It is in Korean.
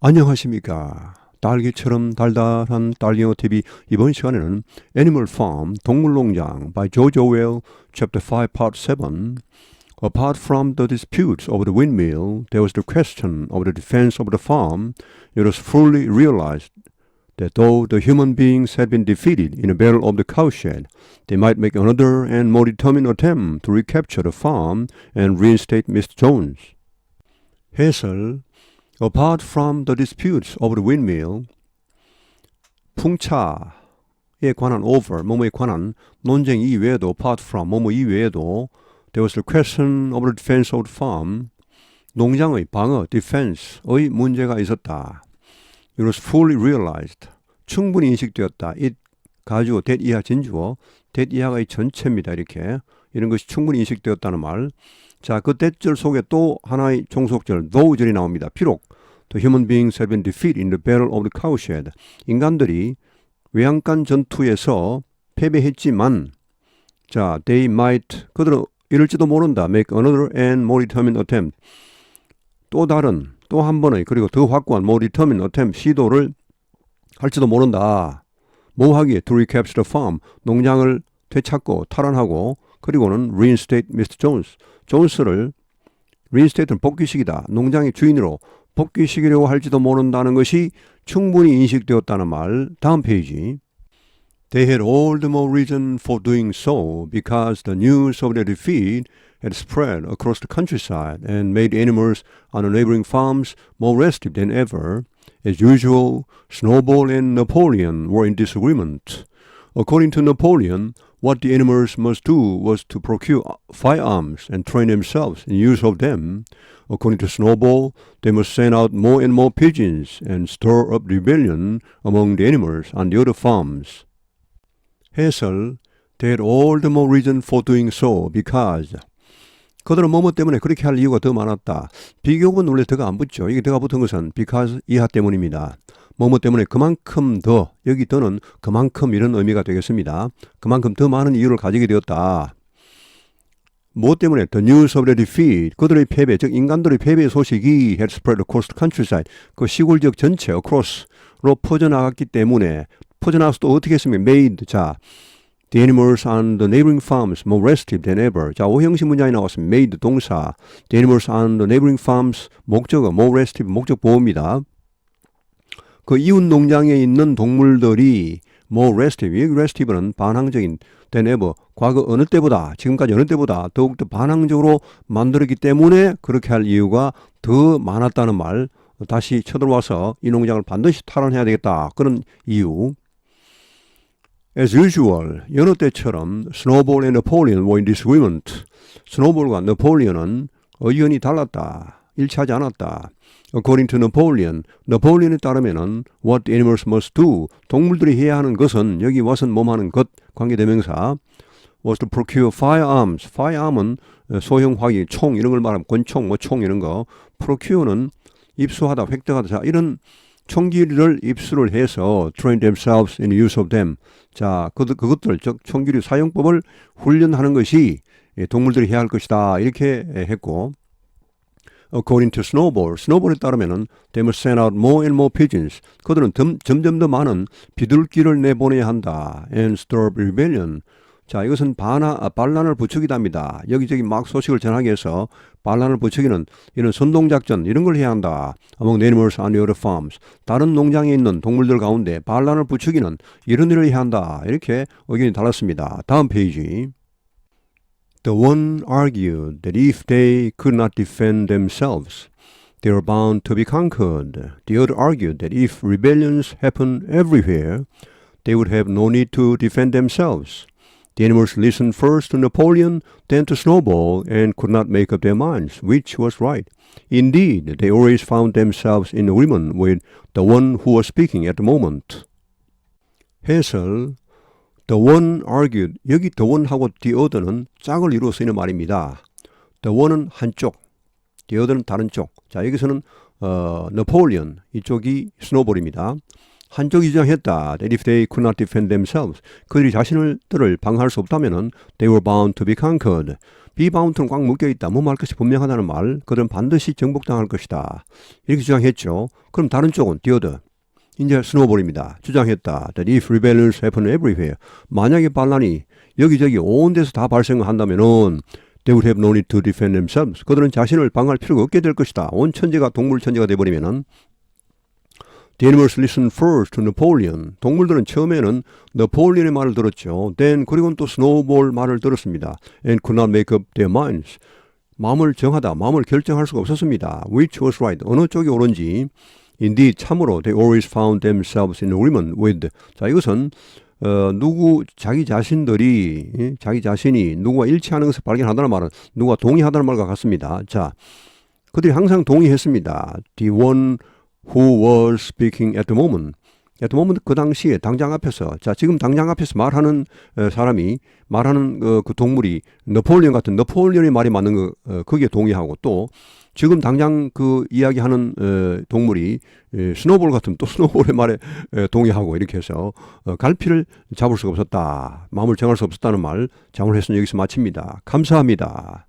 안녕하십니까. 딸기처럼 달달한 딸기어 TV 이번 시간에는 Animal Farm 동물농장 by George Orwell Chapter 5 Part 7 Apart from the disputes over the windmill, there was the question of the defense of the farm. It was fully realized that though the human beings had been defeated in the battle of the cowshed, they might make another and more determined attempt to recapture the farm and reinstate Mr. Jones. 해설 Apart from the disputes over the windmill, 풍차에 관한 over, 뭐뭐에 관한 논쟁 이외에도 apart from, 뭐뭐 이외에도 there was the question of the defense of the farm, 농장의 방어, defense의 문제가 있었다. It was fully realized. 충분히 인식되었다. it 가주어, that 이하 진주어, that 이하가 이 전체입니다. 이렇게. 이런 것이 충분히 인식되었다는 말. 자, 그 that절 속에 또 하나의 종속절, though절이 나옵니다. 비록 the human beings have been defeated in the battle of the cowshed. 인간들이 외양간 전투에서 패배했지만, 자, they might, 그들은 이럴지도 모른다. make another and more determined attempt. 또 다른, 또 한 번의, 그리고 더 확고한 more determined attempt, 시도를 할지도 모른다. 뭐 하기에 to recapture the farm, 농장을 되찾고 탈환하고 그리고는 reinstate Mr. Jones, 존스를 reinstate는 복귀시키다. 농장의 주인으로 복귀시키려고 할지도 모른다는 것이 충분히 인식되었다는 말. 다음 페이지. They had all the more reason for doing so because the news of their defeat had spread across the countryside and made animals on the neighboring farms more restive than ever. As usual, Snowball and Napoleon were in disagreement. According to Napoleon, what the animals must do was to procure firearms and train themselves in use of them. According to Snowball, they must send out more and more pigeons and stir up rebellion among the animals on the other farms. 해설 They had all the more reason for doing so because 그들은 뭐뭐 때문에 그렇게 할 이유가 더 많았다. 비교급은 원래 더가 안 붙죠. 이게 더가 붙은 것은 because 이하 때문입니다. 뭐뭐 때문에 그만큼 더 여기 더는 그만큼 이런 의미가 되겠습니다. 그만큼 더 많은 이유를 가지게 되었다. 뭐 때문에 the news of the defeat 그들의 패배 즉 인간들의 패배의 소식이 had spread across the countryside 그 시골 지역 전체 across로 퍼져나갔기 때문에 퍼져나가서 또 어떻게 했습니까? made 자 The animals on the neighboring farms more restive than ever. 자, 오형식 문장이 나왔습니다. made 동사. The animals on the neighboring farms 목적어 more restive 목적 보호입니다. 그 이웃 농장에 있는 동물들이 restive. 여기 restive는 반항적인 than ever. 과거 어느 때보다 지금까지 어느 때보다 더욱더 반항적으로 만들었기 때문에 그렇게 할 이유가 더 많았다는 말. 다시 쳐들어와서 이 농장을 반드시 탈환해야 되겠다. 그런 이유. As usual, 여느 때처럼 스노볼 and 네폴리언 were in disagreement. 스노볼과 네폴리언은 의견이 달랐다. 일치하지 않았다. According to Napoleon, 네폴리언에 따르면은 what animals must do, 동물들이 해야 하는 것은 여기 what은 몸하는 것 관계대명사 was to procure firearms. firearm은 소형 화기, 총 이런 걸 말하면 권총, 뭐 총 이런 거. procure는 입수하다, 획득하다. 자, 이런 총기를 입수를 해서 train themselves in use of them. 자, 그, 그것들, 즉, 총기류 사용법을 훈련하는 것이 동물들이 해야 할 것이다. 이렇게 했고, according to Snowball, Snowball에 따르면은 they must send out more and more pigeons. 그들은 점, 점점 더 많은 비둘기를 내보내야 한다. and stir up rebellion. 자, 이것은 반하, 아, 반란을 부추기답니다. 여기저기 막 소식을 전하기 위해서 반란을 부추기는 이런 선동작전 이런 걸 해야 한다. Among animals on other farms. 다른 농장에 있는 동물들 가운데 반란을 부추기는 이런 일을 해야 한다. 이렇게 의견이 달랐습니다. 다음 페이지. The one argued that if they could not defend themselves, they were bound to be conquered. The other argued that if rebellions happen everywhere, they would have no need to defend themselves. The animals listened first to Napoleon, then to Snowball, and could not make up their minds which was right. Indeed, they always found themselves in agreement with the one who was speaking at the moment. 해설 The one argued 여기 the one하고 the other는 짝을 이루어 쓰이는 말입니다. The one은 한쪽, the other는 다른 쪽. 자 여기서는 어, Napoleon 이쪽이 스노볼입니다. 한쪽이 주장했다. That if they could not defend themselves, 그들이 자신들을 방어할 수 없다면은 they were bound to be conquered. be bound는 꽉 묶여 있다. 뭐말 것이 분명하다는 말. 그들은 반드시 정복당할 것이다. 이렇게 주장했죠. 그럼 다른 쪽은 the other. 이제 스노볼입니다. 주장했다. That if rebellions happen everywhere. 만약에 반란이 여기저기 온 데서 다 발생한다면은 they would have no need to defend themselves. 그들은 자신을 방어할 필요가 없게 될 것이다. 온 천지가 동물 천지가 돼버리면은 The animals listened first to Napoleon. 동물들은 처음에는 네폴리언의 말을 들었죠. Then 그리고는 또 스노우볼 말을 들었습니다. And could not make up their minds. 마음을 정하다, 마음을 결정할 수가 없었습니다. Which was right? 어느 쪽이 옳은지. Indeed, 참으로 they always found themselves in agreement with. 자, 이것은 어, 누구 자기 자신들이 예? 자기 자신이 누구와 일치하는 것을 발견하다는 말은 누가 동의하다는 말과 같습니다. 자, 그들이 항상 동의했습니다. The one who was speaking at the moment. at the moment 그 당시에 당장 앞에서 자 지금 당장 앞에서 말하는 어, 사람이 말하는 그, 그 동물이 너폴리언 같은 너폴리언의 말이 맞는 거 어, 거기에 동의하고 또 지금 당장 그 이야기하는 어, 동물이 에, 스노볼 같은 또 스노볼의 말에 에, 동의하고 이렇게 해서 어, 갈피를 잡을 수가 없었다 마음을 정할 수 없었다는 말 혜선 여기서 마칩니다 감사합니다.